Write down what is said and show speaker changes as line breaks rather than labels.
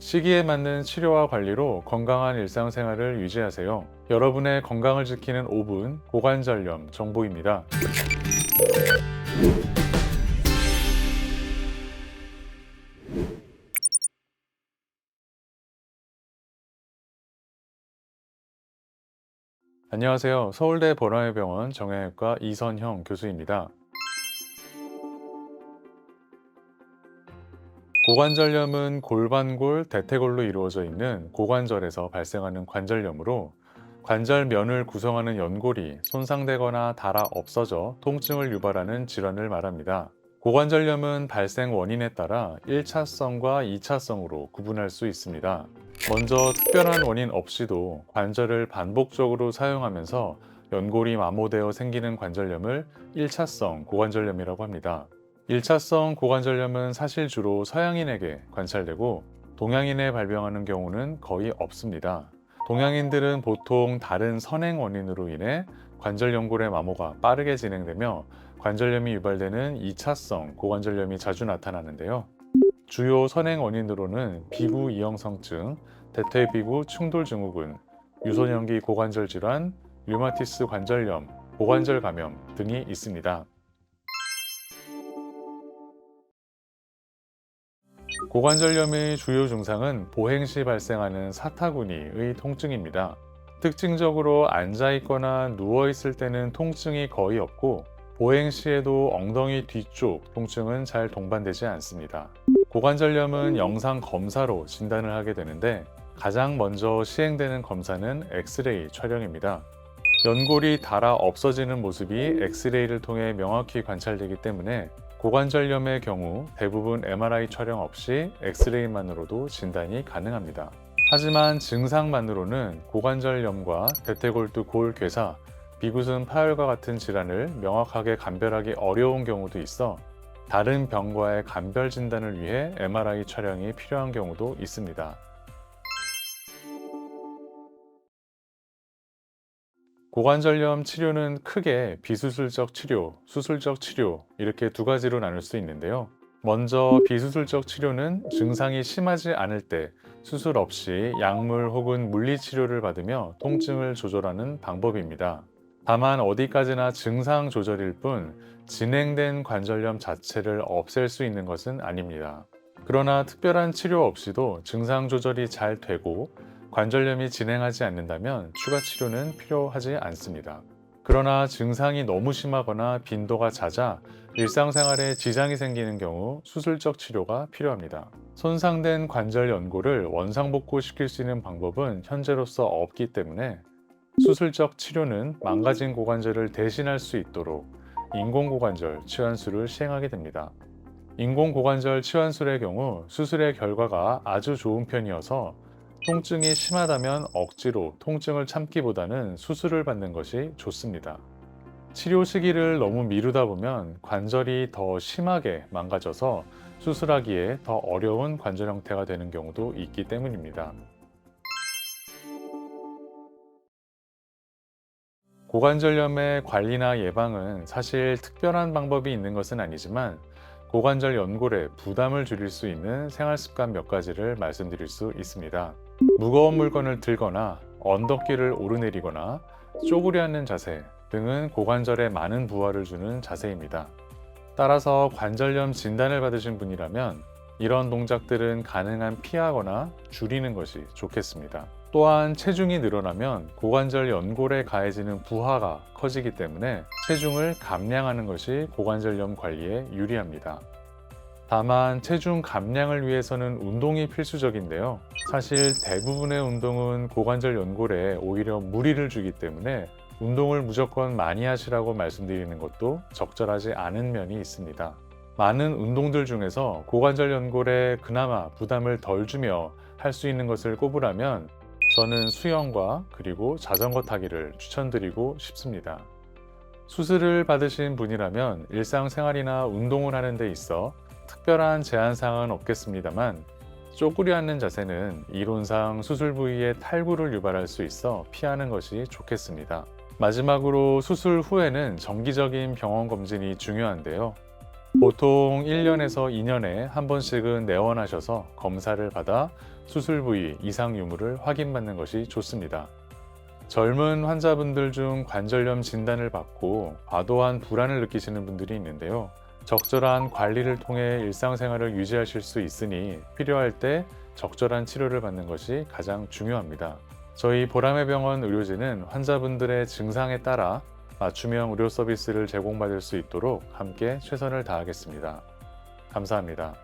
시기에 맞는 치료와 관리로 건강한 일상생활을 유지하세요. 여러분의 건강을 지키는 5분 고관절염 정보입니다. 안녕하세요. 서울대 보라매병원 정형외과 이선형 교수입니다. 고관절염은 골반골, 대퇴골로 이루어져 있는 고관절에서 발생하는 관절염으로 관절면을 구성하는 연골이 손상되거나 닳아 없어져 통증을 유발하는 질환을 말합니다. 고관절염은 발생 원인에 따라 1차성과 2차성으로 구분할 수 있습니다. 먼저 특별한 원인 없이도 관절을 반복적으로 사용하면서 연골이 마모되어 생기는 관절염을 1차성 고관절염이라고 합니다. 1차성 고관절염은 사실 주로 서양인에게 관찰되고 동양인에 발병하는 경우는 거의 없습니다. 동양인들은 보통 다른 선행 원인으로 인해 관절 연골의 마모가 빠르게 진행되며 관절염이 유발되는 2차성 고관절염이 자주 나타나는데요. 주요 선행 원인으로는 비구 이형성증, 대퇴비구 충돌 증후군, 유소년기 고관절 질환, 류마티스 관절염, 고관절 감염 등이 있습니다. 고관절염의 주요 증상은 보행 시 발생하는 사타구니의 통증입니다. 특징적으로 앉아 있거나 누워 있을 때는 통증이 거의 없고 보행 시에도 엉덩이 뒤쪽 통증은 잘 동반되지 않습니다. 고관절염은 영상 검사로 진단을 하게 되는데 가장 먼저 시행되는 검사는 엑스레이 촬영입니다. 연골이 닳아 없어지는 모습이 엑스레이를 통해 명확히 관찰되기 때문에 고관절염의 경우 대부분 MRI 촬영 없이 엑스레이만으로도 진단이 가능합니다. 하지만 증상만으로는 고관절염과 대퇴골두 골괴사, 비구슴 파열과 같은 질환을 명확하게 감별하기 어려운 경우도 있어 다른 병과의 감별 진단을 위해 MRI 촬영이 필요한 경우도 있습니다. 고관절염 치료는 크게 비수술적 치료, 수술적 치료 이렇게 두 가지로 나눌 수 있는데요. 먼저 비수술적 치료는 증상이 심하지 않을 때 수술 없이 약물 혹은 물리 치료를 받으며 통증을 조절하는 방법입니다. 다만 어디까지나 증상 조절일 뿐 진행된 관절염 자체를 없앨 수 있는 것은 아닙니다. 그러나 특별한 치료 없이도 증상 조절이 잘 되고 관절염이 진행하지 않는다면 추가 치료는 필요하지 않습니다. 그러나 증상이 너무 심하거나 빈도가 잦아 일상생활에 지장이 생기는 경우 수술적 치료가 필요합니다. 손상된 관절 연골을 원상복구시킬 수 있는 방법은 현재로서 없기 때문에 수술적 치료는 망가진 고관절을 대신할 수 있도록 인공고관절 치환술을 시행하게 됩니다. 인공고관절 치환술의 경우 수술의 결과가 아주 좋은 편이어서 통증이 심하다면 억지로 통증을 참기보다는 수술을 받는 것이 좋습니다. 치료 시기를 너무 미루다 보면 관절이 더 심하게 망가져서 수술하기에 더 어려운 관절 형태가 되는 경우도 있기 때문입니다. 고관절염의 관리나 예방은 사실 특별한 방법이 있는 것은 아니지만 고관절 연골에 부담을 줄일 수 있는 생활 습관 몇 가지를 말씀드릴 수 있습니다. 무거운 물건을 들거나 언덕길을 오르내리거나 쪼그려 앉는 자세 등은 고관절에 많은 부하를 주는 자세입니다. 따라서 관절염 진단을 받으신 분이라면 이런 동작들은 가능한 피하거나 줄이는 것이 좋겠습니다. 또한 체중이 늘어나면 고관절 연골에 가해지는 부하가 커지기 때문에 체중을 감량하는 것이 고관절염 관리에 유리합니다. 다만 체중 감량을 위해서는 운동이 필수적인데요. 사실 대부분의 운동은 고관절 연골에 오히려 무리를 주기 때문에 운동을 무조건 많이 하시라고 말씀드리는 것도 적절하지 않은 면이 있습니다. 많은 운동들 중에서 고관절 연골에 그나마 부담을 덜 주며 할 수 있는 것을 꼽으라면 저는 수영과 그리고 자전거 타기를 추천드리고 싶습니다. 수술을 받으신 분이라면 일상생활이나 운동을 하는 데 있어 특별한 제한 사항은 없겠습니다만 쪼그려 앉는 자세는 이론상 수술 부위에 탈구를 유발할 수 있어 피하는 것이 좋겠습니다. 마지막으로 수술 후에는 정기적인 병원 검진이 중요한데요. 보통 1년에서 2년에 한 번씩은 내원하셔서 검사를 받아 수술 부위 이상 유무를 확인받는 것이 좋습니다. 젊은 환자분들 중 관절염 진단을 받고 과도한 불안을 느끼시는 분들이 있는데요. 적절한 관리를 통해 일상생활을 유지하실 수 있으니 필요할 때 적절한 치료를 받는 것이 가장 중요합니다. 저희 보람의 병원 의료진은 환자분들의 증상에 따라 맞춤형 의료 서비스를 제공받을 수 있도록 함께 최선을 다하겠습니다. 감사합니다.